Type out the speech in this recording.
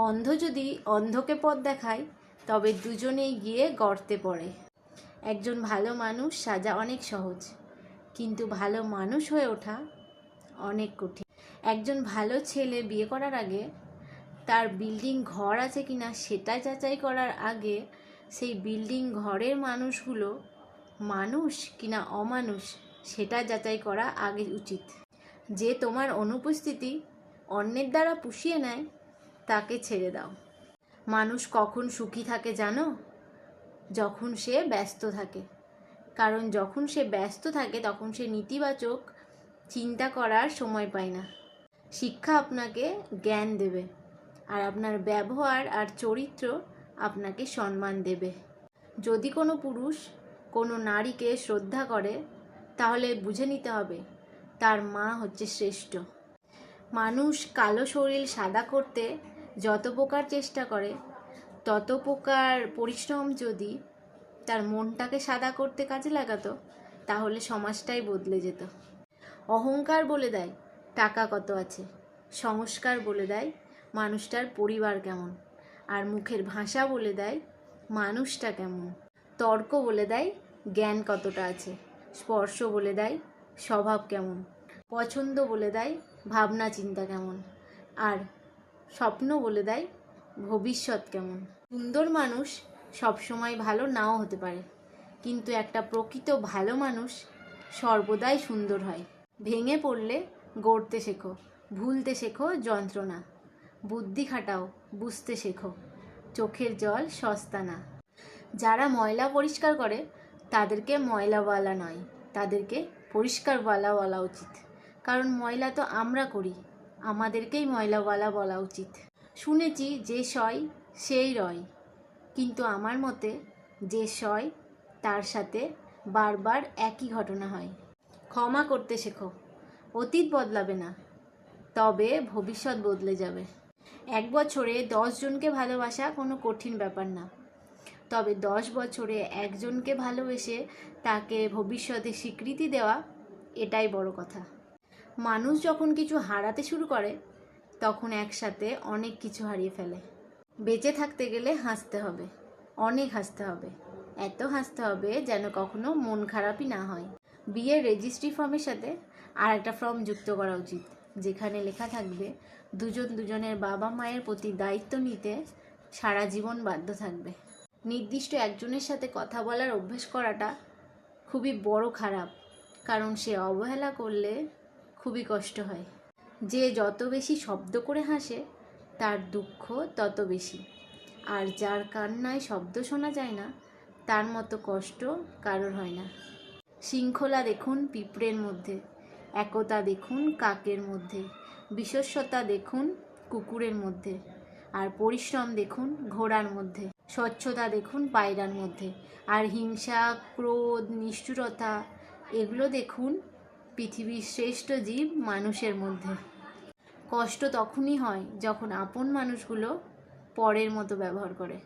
অন্ধ যদি অন্ধকে পথ দেখায়, তবে দুজনেই গিয়ে গর্তে পড়ে। একজন ভালো মানুষ সাজা অনেক সহজ, কিন্তু ভালো মানুষ হয়ে ওঠা অনেক কঠিন। একজন ভালো ছেলে বিয়ে করার আগে তার বিল্ডিং ঘর আছে কি না সেটা যাচাই করার আগে সেই বিল্ডিং ঘরের মানুষগুলো মানুষ কিনা অমানুষ সেটা যাচাই করা আগে উচিত। যে তোমার অনুপস্থিতি অন্যের দ্বারা পুষিয়ে নেয় তাকে ছেড়ে দাও। মানুষ কখন সুখী থাকে জানো? যখন সে ব্যস্ত থাকে। কারণ যখন সে ব্যস্ত থাকে, তখন সে নেতিবাচক চিন্তা করার সময় পায় না। শিক্ষা আপনাকে জ্ঞান দেবে আর আপনার ব্যবহার আর চরিত্র আপনাকে সম্মান দেবে। যদি কোনো পুরুষ কোনো নারীকে শ্রদ্ধা করে, তাহলে বুঝে নিতে হবে তার মা হচ্ছে শ্রেষ্ঠ। মানুষ কালো শরীর সাদা করতে যত প্রকার চেষ্টা করে, তত প্রকার পরিশ্রম যদি তার মনটাকে সাদা করতে কাজে লাগাতো, তাহলে সমাজটাই বদলে যেত। অহংকার বলে দেয়, টাকা কত আছে? সংস্কার বলে দেয়, মানুষটার পরিবার কেমন? আর মুখের ভাষা বলে দেয়, মানুষটা কেমন? তর্ক বলে দেয়, জ্ঞান কতটা আছে? স্পর্শ বলে দেয়, স্বভাব কেমন? পছন্দ বলে দেয় ভাবনা চিন্তা কেমন? আর স্বপ্ন বলে দেয় ভবিষ্যৎ কেমন। সুন্দর মানুষ সবসময় ভালো নাও হতে পারে, কিন্তু একটা প্রকৃত ভালো মানুষ সর্বদাই সুন্দর হয়। ভেঙে পড়লে গড়তে শেখো, ভুলতে শেখো যন্ত্রণা, বুদ্ধি খাটাও, বুঝতে শেখো, চোখের জল সস্তা না। যারা ময়লা পরিষ্কার করে, তাদেরকে ময়লাওয়ালা নয়, তাদেরকে পরিষ্কারওয়ালা বলা উচিত। কারণ ময়লা তো আমরা করি আমাদেরকেই ময়লাওয়ালা বলা উচিত। শুনেছি যে সয়, সেই রয়। কিন্তু আমার মতে যে সয়, তার সাথে বারবার একই ঘটনা হয়। ক্ষমা করতে শেখো, অতীত বদলাবে না, তবে ভবিষ্যৎ বদলে যাবে। এক বছরে জনকে ভালোবাসা কোনো কঠিন ব্যাপার না। তবে দশ বছরে একজনকে ভালোবেসে তাকে ভবিষ্যতে স্বীকৃতি দেওয়া, এটাই বড় কথা। মানুষ যখন কিছু হারাতে শুরু করে, তখন একসাথে অনেক কিছু হারিয়ে ফেলে। বেঁচে থাকতে গেলে হাসতে হবে, অনেক হাসতে হবে। এত হাসতে হবে যেন কখনো মন খারাপই না হয়। বিয়ের রেজিস্ট্রি ফর্মের সাথে আর একটা ফর্ম যুক্ত করা উচিত, যেখানে লেখা থাকবে, দুজন দুজনের বাবা মায়ের প্রতি দায়িত্ব নিতে সারা জীবন বাধ্য থাকবে। নির্দিষ্ট একজনের সাথে কথা বলার অভ্যেস করাটা খুবই বড় খারাপ, কারণ সে অবহেলা করলে খুবই কষ্ট হয়। যে যত বেশি শব্দ করে হাসে, তার দুঃখ তত বেশি। আর যার কান্নায় শব্দ শোনা যায় না, তার মতো কষ্ট কারোর হয় না। শৃঙ্খলা দেখুন পিঁপড়ের মধ্যে, একতা দেখুন কাকের মধ্যে, বিশ্বস্বতা দেখুন কুকুরের মধ্যে, আর পরিশ্রম দেখুন ঘোড়ার মধ্যে, স্বচ্ছতা দেখুন পায়রার মধ্যে, আর হিংসা, ক্রোধ, নিষ্ঠুরতা, এগুলো দেখুন পৃথিবীর শ্রেষ্ঠ জীব মানুষের মধ্যে। কষ্ট তখনই হয় যখন আপন মানুষগুলো পরের মতো ব্যবহার করে।